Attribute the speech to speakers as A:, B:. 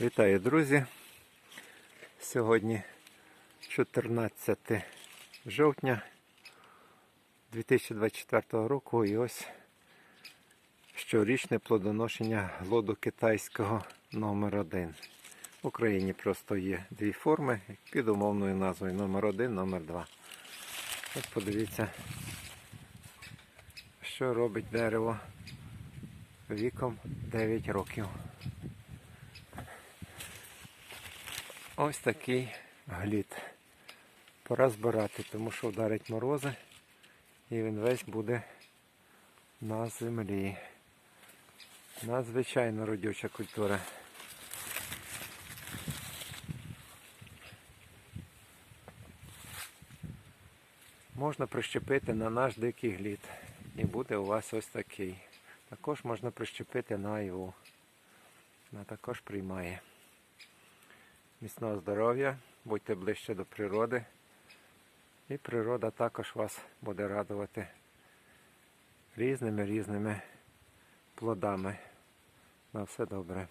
A: Вітаю, друзі! Сьогодні 14 жовтня 2024 року і ось щорічне плодоношення глоду китайського номер 1 В Україні просто є дві форми під умовною назвою номер 1 номер 2 От подивіться, що робить дерево віком 9 років. Ось такий глід. Пора збирати, тому що вдарить морози і він весь буде на землі. Надзвичайно родюча культура. Можна прищепити на наш дикий глід. І буде у вас ось такий. Також можна прищепити на айву. Вона також приймає. Міцного здоров'я, будьте ближче до природи. І природа також вас буде радувати різними різними плодами. На все добре.